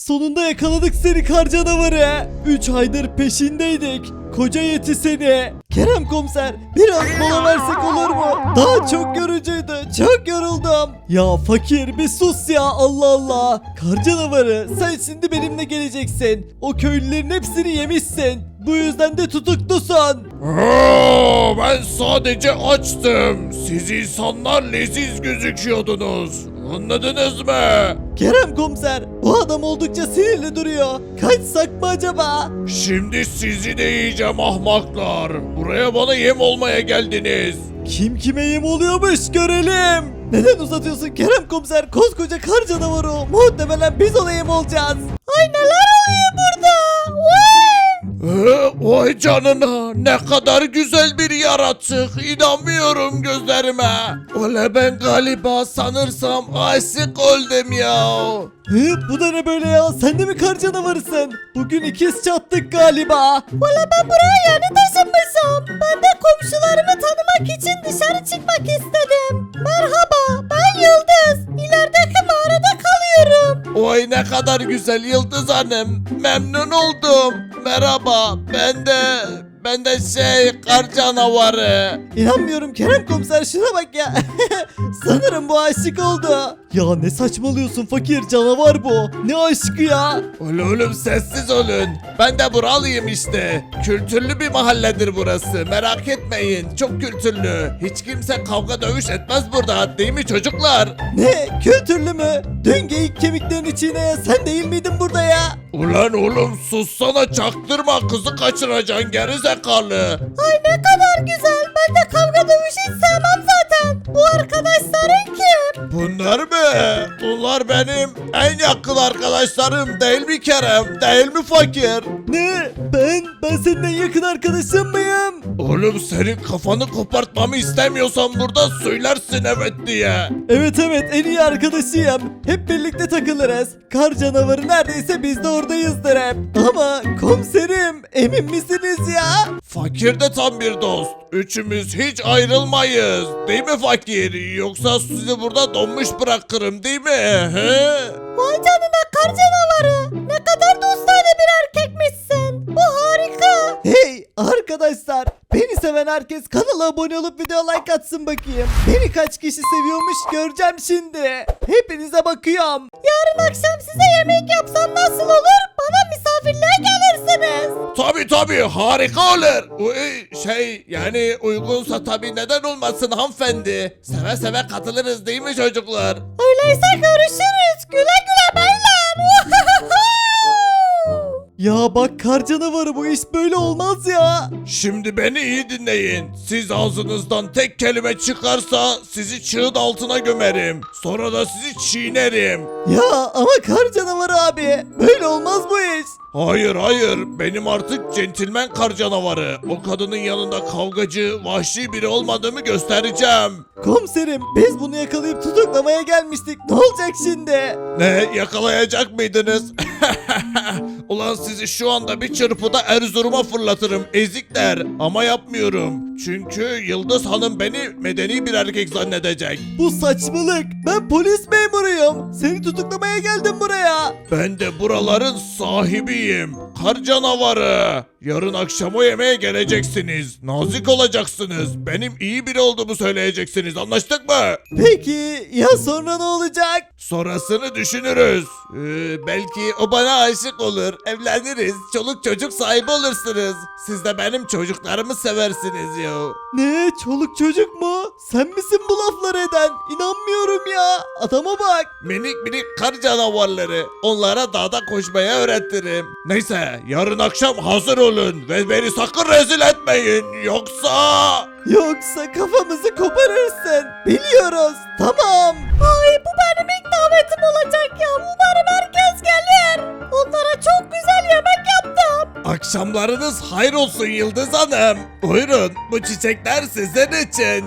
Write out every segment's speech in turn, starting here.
Sonunda yakaladık seni kar canavarı. 3 aydır peşindeydik. Koca yeti seni. Kerem komiser biraz mola versek olur mu? Daha çok yorucuydu. Çok yoruldum. Ya fakir bir sus ya Allah Allah. Kar canavarı sen şimdi benimle geleceksin. O köylülerin hepsini yemişsin. Bu yüzden de tutuklusun. Ben sadece açtım. Siz insanlar leziz gözüküyordunuz. Anladınız mı? Kerem komiser bu adam oldukça sinirli duruyor. Kaçsak mı acaba? Şimdi sizi de yiyeceğim ahmaklar. Buraya bana yem olmaya geldiniz. Kim kime yem oluyormuş görelim. Neden uzatıyorsun Kerem komiser? Koskoca kar canavarı o. Muhtemelen biz ona yem olacağız. Ay neler oluyor burada? Ee, vay canına ne kadar güzel bir yaratık. İnanmıyorum gözlerime. Öyle ben galiba sanırsam aşık oldum ya. Hı, bu da ne böyle ya? Sen de mi kar canavarısın? Bugün ikiz çattık galiba. Valla ben buraya yeni taşınmışım. Ben de komşularımı tanımak için dışarı çıkmak istedim. Merhaba ben Yıldız. İlerideki mağarada kalıyorum. Oy ne kadar güzel Yıldız Hanım. Memnun oldum. Merhaba. Ben de ben de şey kar canavarı. İnanmıyorum Kerem komiser şuna bak ya. Sanırım bu aşık oldu. Ya ne saçmalıyorsun fakir canavar bu. Ne aşkı ya. Öyle oğlum sessiz olun. Ben de buralıyım işte. Kültürlü bir mahalledir burası. Merak etmeyin. Çok kültürlü. Hiç kimse kavga dövüş etmez burada. Değil mi çocuklar? Ne kültürlü mü? Dün geyik kemiklerini çiğneyen sen değil miydin burada ya? Ulan oğlum sussana çaktırma kızı kaçıracaksın geri zekalı. Ay ne kadar güzel. Ben de kavga dövüş hiç. Bu arkadaşların kim? Bunlar mı? Bunlar benim en yakın arkadaşlarım değil mi Kerem? Değil mi fakir? Ne? Ben? Ben senin en yakın arkadaşın mıyım? Oğlum senin kafanı kopartmamı istemiyorsan burada söylersin evet diye. Evet evet en iyi arkadaşıyım. Hep birlikte takılırız. Kar canavarı neredeyse biz de oradayızdır hep. Ama komiserim emin misiniz ya? Fakir de tam bir dost. Üçümüz hiç ayrılmayız. Değil mi fakir? Yoksa sizi burada donmuş bırakırım değil mi? He? Vay canına kar canavarı. Ne kadar dostane bir erkekmişsin. Bu harika. Hey arkadaşlar. Beni seven herkes kanala abone olup video like atsın bakayım. Beni kaç kişi seviyormuş göreceğim şimdi. Hepinize bakıyorum. Yarın akşam size yemek yapsam nasıl olur? Bana misafirliğe gelirsiniz. Tabi tabi harika olur. Uy, şey yani uygunsa tabi neden olmasın hanımefendi. Seve seve katılırız değil mi çocuklar? Öyleyse görüşürüz. Güle güle beyler. ya bak kar canavarı bu iş böyle olmaz ya. Şimdi beni iyi dinleyin. Siz ağzınızdan tek kelime çıkarsa sizi çığın altına gömerim. Sonra da sizi çiğnerim. Ya ama kar canavarı abi. Böyle olmaz bu iş. Hayır hayır benim artık centilmen kar canavarı. O kadının yanında kavgacı, vahşi biri olmadığımı göstereceğim. Komiserim biz bunu yakalayıp tutuklamaya gelmiştik. Ne olacak şimdi? Ne yakalayacak mıydınız? Ulan sizi şu anda bir çırpıda Erzurum'a fırlatırım ezikler ama yapmıyorum. Çünkü Yıldız Hanım beni medeni bir erkek zannedecek. Bu saçmalık. Ben polis memuruyum. Seni tutuklamaya geldim buraya. Ben de buraların sahibiyim. Kar canavarı. Yarın akşam o yemeğe geleceksiniz. Nazik olacaksınız. Benim iyi biri olduğumu söyleyeceksiniz. Anlaştık mı? Peki ya sonra ne olacak? Sonrasını düşünürüz. Ee, belki o bana aşık olur. Evleniriz. Çoluk çocuk sahibi olursunuz. Siz de benim çocuklarımı seversiniz ya. Ne çoluk çocuk mu? Sen misin bu lafları eden? İnanmıyorum ya. Adama bak. Minik minik kar canavarları. Onlara dağda koşmaya öğretirim. Neyse yarın akşam hazır olun ve beni sakın rezil etmeyin. Yoksa... Yoksa kafamızı koparırsın. Biliyoruz. Tamam. Ay bu benim ilk davetim olacak ya. Umarım herkes gelir. Onlara çok güzel yemek yaptım. Akşamlarınız hayır olsun Yıldız Hanım. Buyurun bu çiçekler sizin için.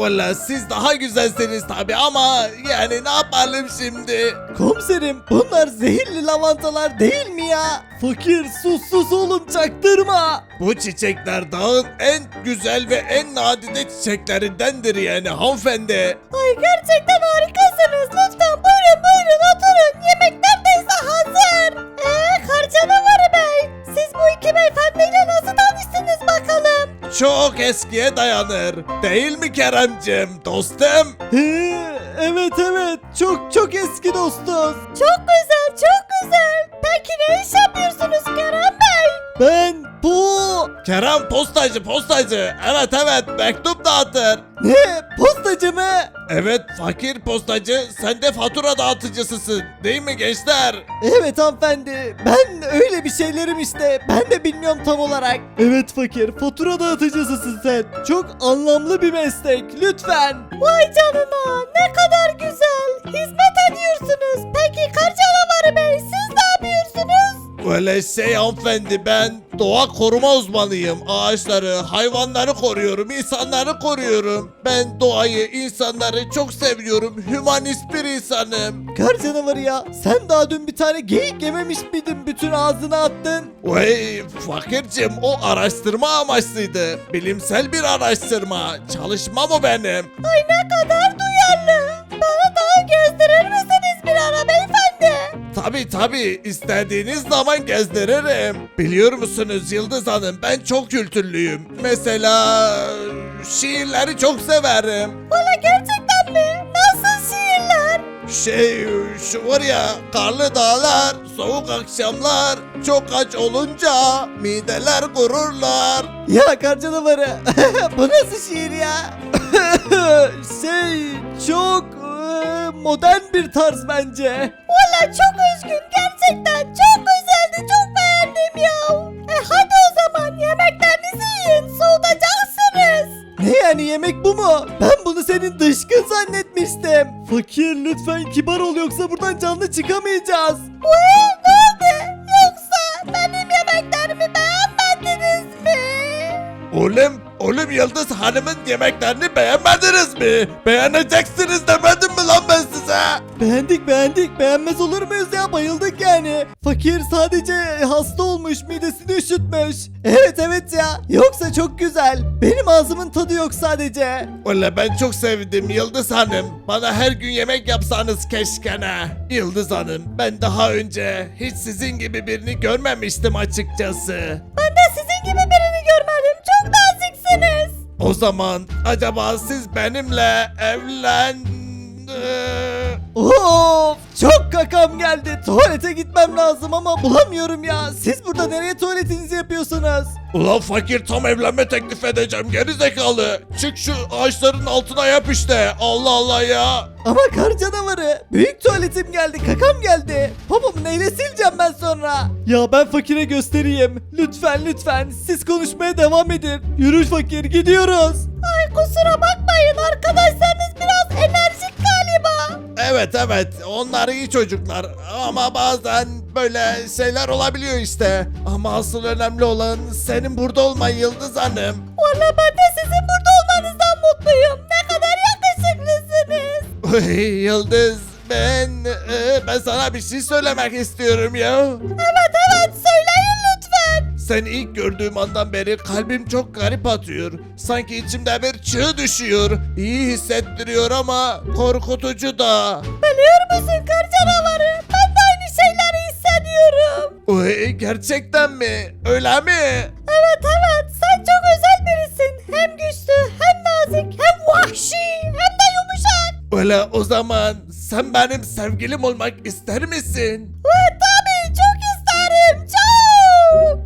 Valla siz daha güzelsiniz tabi ama yani ne yapalım şimdi? Komiserim bunlar zehirli lavantalar değil mi ya? Fakir sus sus oğlum çaktırma. Bu çiçekler dağın en güzel ve en nadide çiçeklerindendir yani hanımefendi. Ay gerçekten harikasınız. Lütfen buyurun buyurun oturun. Yemek neredeyse hazır. Eee kar canavarı bey. Siz bu iki beyefendiyle nasıl tanıştınız bakalım? Çok eskiye dayanır. Değil mi Keremcim dostum? He, evet evet çok çok eski dostuz. Çok güzel çok güzel. Peki ne iş yapıyorsunuz Kerem Bey? Ben bu Kerem postacı postacı. Evet evet mektup dağıtır. ne postacı mı? Evet fakir postacı sen de fatura dağıtıcısısın değil mi gençler? Evet hanımefendi ben öyle bir şeylerim işte ben de bilmiyorum tam olarak. Evet fakir fatura dağıtıcısısın sen. Çok anlamlı bir meslek lütfen. Vay canına ne kadar güzel. Hizmet ediyorsunuz. Peki kar canavarı bey siz ne yapıyorsunuz? Öyle şey hanımefendi ben doğa koruma uzmanıyım. Ağaçları, hayvanları koruyorum, insanları koruyorum. Ben doğayı, insanları çok seviyorum. Hümanist bir insanım. Kar canavarı ya sen daha dün bir tane geyik yememiş miydin bütün ağzına attın? Vay fakircim o araştırma amaçlıydı. Bilimsel bir araştırma. Çalışma mı benim? Ay ne kadar duyarlı. Bana daha gezdirir misiniz bir ara beyefendi? Tabi tabi istediğiniz zaman gezdiririm. Biliyor musunuz Yıldız Hanım ben çok kültürlüyüm. Mesela şiirleri çok severim. Valla gerçekten mi? Nasıl şiirler? Şey şu var ya karlı dağlar, soğuk akşamlar, çok aç olunca mideler gururlar. Ya kar canavarı bu nasıl şiir ya? şey çok modern bir tarz bence. Valla çok üzgün gerçekten. Çok güzeldi çok beğendim ya. E hadi o zaman yemeklerinizi yiyin soğutacaksınız. Ne yani yemek bu mu? Ben bunu senin dışkın zannetmiştim. Fakir lütfen kibar ol yoksa buradan canlı çıkamayacağız. Ne oldu? Yoksa benim yemeklerimi beğenmediniz mi? Oğlum, oğlum Yıldız Hanım'ın yemeklerini beğenmediniz mi? Beğeneceksiniz demedim mi lan size? Beğendik beğendik beğenmez olur muyuz ya bayıldık yani. Fakir sadece hasta olmuş midesini üşütmüş. Evet evet ya yoksa çok güzel. Benim ağzımın tadı yok sadece. Valla ben çok sevdim Yıldız Hanım. Bana her gün yemek yapsanız keşke ne. Yıldız Hanım ben daha önce hiç sizin gibi birini görmemiştim açıkçası. Ben de sizin gibi birini görmedim. Çok naziksiniz. O zaman acaba siz benimle evlen... Of çok kakam geldi. Tuvalete gitmem lazım ama bulamıyorum ya. Siz burada nereye tuvaletinizi yapıyorsunuz? Ulan fakir tam evlenme teklif edeceğim geri zekalı. Çık şu ağaçların altına yap işte. Allah Allah ya. Ama kar canavarı. Büyük tuvaletim geldi kakam geldi. Babamı neyle sileceğim ben sonra? Ya ben fakire göstereyim. Lütfen lütfen siz konuşmaya devam edin. Yürü fakir gidiyoruz. Ay kusura bakmayın arkadaşlarınız biraz enerjik. Evet evet onlar iyi çocuklar ama bazen böyle şeyler olabiliyor işte. Ama asıl önemli olan senin burada olman Yıldız Hanım. Valla ben de sizin burada olmanızdan mutluyum. Ne kadar yakışıklısınız. Yıldız ben e, ben sana bir şey söylemek istiyorum ya. Evet. Sen ilk gördüğüm andan beri kalbim çok garip atıyor. Sanki içimde bir çığ düşüyor. İyi hissettiriyor ama korkutucu da. Biliyor musun kar canavarı? Ben de aynı şeyleri hissediyorum. Oy, gerçekten mi? Öyle mi? Evet evet sen çok özel birisin. Hem güçlü hem nazik hem vahşi hem de yumuşak. Öyle o zaman sen benim sevgilim olmak ister misin? Ve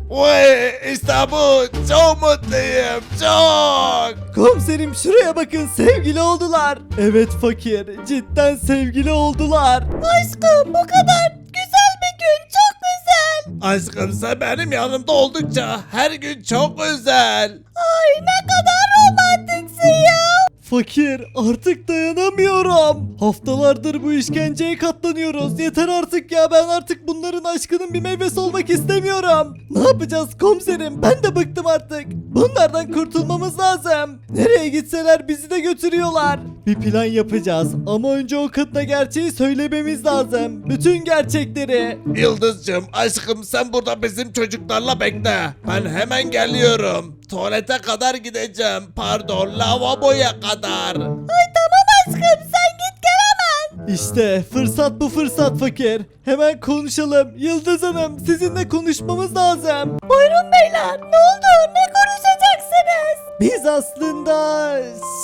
Vay işte bu çok mutluyum çok. Komiserim şuraya bakın sevgili oldular. Evet fakir cidden sevgili oldular. Aşkım bu kadar güzel bir gün çok güzel. Aşkım sen benim yanımda oldukça her gün çok özel. Ay ne kadar romantiksin ya. Fakir artık dayanamıyorum. Haftalardır bu işkenceye katlanıyoruz. Yeter artık ya ben artık bunların aşkının bir meyvesi olmak istemiyorum. Ne yapacağız komiserim ben de bıktım artık. Bunlardan kurtulmamız lazım. Nereye gitseler bizi de götürüyorlar. Bir plan yapacağız ama önce o kadına gerçeği söylememiz lazım. Bütün gerçekleri. Yıldızcığım aşkım sen burada bizim çocuklarla bekle. Ben hemen geliyorum. Tuvalete kadar gideceğim. Pardon lavaboya kadar. Ay tamam aşkım sen git gel hemen. İşte fırsat bu fırsat fakir. Hemen konuşalım. Yıldız Hanım sizinle konuşmamız lazım. Buyurun beyler ne oldu ne konuşacaksınız? Biz aslında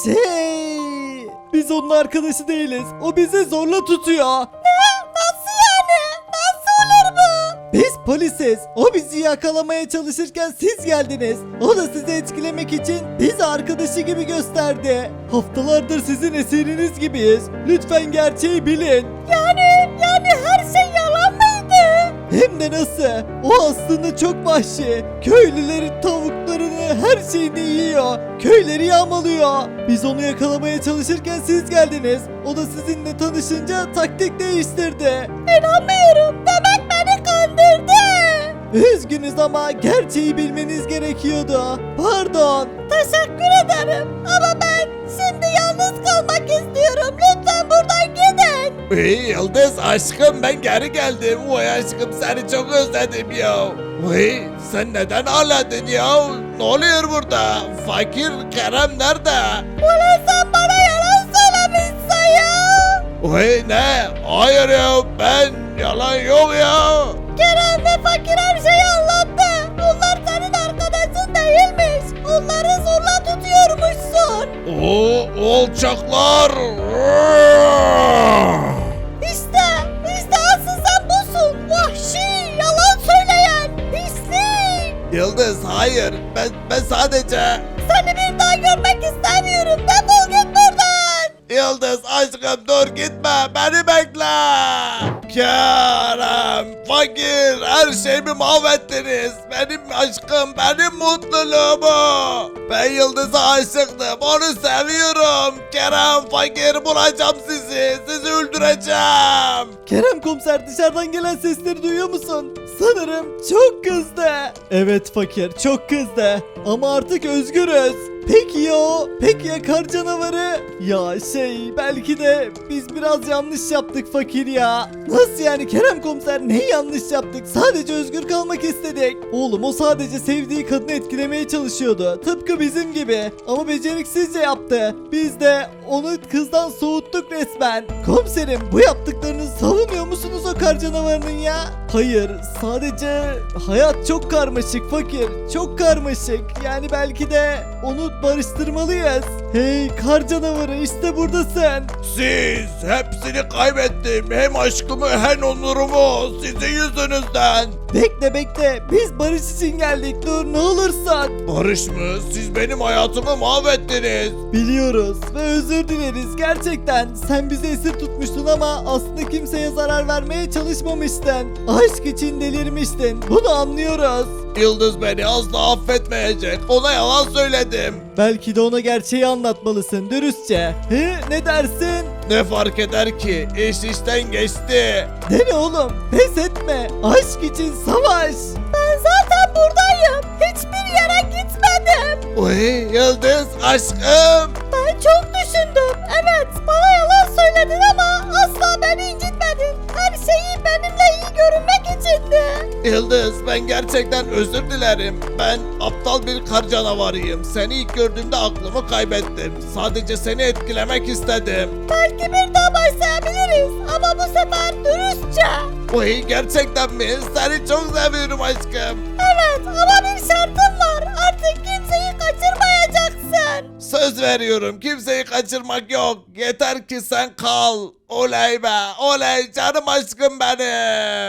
şey... Biz onun arkadaşı değiliz. O bizi zorla tutuyor. Polisiz. O bizi yakalamaya çalışırken siz geldiniz. O da sizi etkilemek için bizi arkadaşı gibi gösterdi. Haftalardır sizin esiriniz gibiyiz. Lütfen gerçeği bilin. Yani yani her şey yalan mıydı? Hem de nasıl? O aslında çok vahşi. Köylülerin tavuklarını, her şeyini yiyor. Köyleri yağmalıyor. Biz onu yakalamaya çalışırken siz geldiniz. O da sizinle tanışınca taktik değiştirdi. İnanmıyorum. Kandırdı. Üzgünüz ama gerçeği bilmeniz gerekiyordu. Pardon. Teşekkür ederim. Ama ben şimdi yalnız kalmak istiyorum. Lütfen buradan gidin. Hey Yıldız aşkım ben geri geldim. Vay aşkım seni çok özledim ya. Vay sen neden ağladın ya? Ne oluyor burada? Fakir Kerem nerede? Ulan sen bana yalan söylemişsin ya. Vay ne? Hayır ya ben yalan yok ya. Kerem ve fakir her şeyi anlattı. Onlar senin arkadaşın değilmiş. Onları zorla tutuyormuşsun. O alçaklar. İşte, işte asıl sen busun. Vahşi, yalan söyleyen, pislik. Yıldız hayır ben ben sadece Seni bir daha görmek istemiyorum. Defol git buradan. Yıldız aşkım dur gitme beni bekle. Kerem, fakir her şeyimi mahvettiniz. Benim aşkım, benim mutluluğumu. Ben Yıldız'a aşıktım, onu seviyorum. Kerem, fakir bulacağım sizi, sizi öldüreceğim. Kerem komiser dışarıdan gelen sesleri duyuyor musun? Sanırım çok kızdı. Evet fakir çok kızdı. Ama artık özgürüz. Peki ya? Peki ya kar canavarı? Ya şey belki de biz biraz yanlış yaptık fakir ya. Nasıl yani Kerem komiser ne yanlış yaptık? Sadece özgür kalmak istedik. Oğlum o sadece sevdiği kadını etkilemeye çalışıyordu. Tıpkı bizim gibi. Ama beceriksizce yaptı. Biz de onu kızdan soğuttuk resmen. Komiserim bu yaptıklarınızı savunmuyor musunuz o kar canavarının ya? Hayır sadece hayat çok karmaşık fakir. Çok karmaşık. Yani belki de onu barıştırmalıyız. Hey kar canavarı işte buradasın. Siz hepsini kaybettim. Hem aşkımı hem onurumu sizin yüzünüzden. Bekle bekle biz barış için geldik dur ne olursan. Barış mı? Siz benim hayatımı mahvettiniz. Biliyoruz ve özür dileriz gerçekten. Sen bizi esir tutmuştun ama aslında kimseye zarar vermeye çalışmamıştın. Aşk için delirmiştin. Bunu anlıyoruz. Yıldız beni asla affetmeyecek. Ona yalan söyledim. Belki de ona gerçeği anlatmalısın dürüstçe. He ne dersin? Ne fark eder ki? İş işten geçti. Dene oğlum pes etme. Aşk için savaş. Ben zaten buradayım. Hiçbir yere gitmedim. Uy Yıldız aşkım. Ben çok düşündüm. Evet, bana yalan söyledin ama asla beni incitmedin. Her şeyi benimle iyi görünmek içindi. Yıldız ben gerçekten özür dilerim. Ben aptal bir kar canavarıyım. Seni ilk gördüğümde aklımı kaybettim. Sadece seni etkilemek istedim. Belki bir daha başlayabiliriz ama bu sefer dürüstçe. Uy gerçekten mi? Seni çok seviyorum aşkım. Evet ama bir şartım. Artık kimseyi kaçırmayacaksın. Söz veriyorum kimseyi kaçırmak yok. Yeter ki sen kal. Oley be oley canım aşkım benim.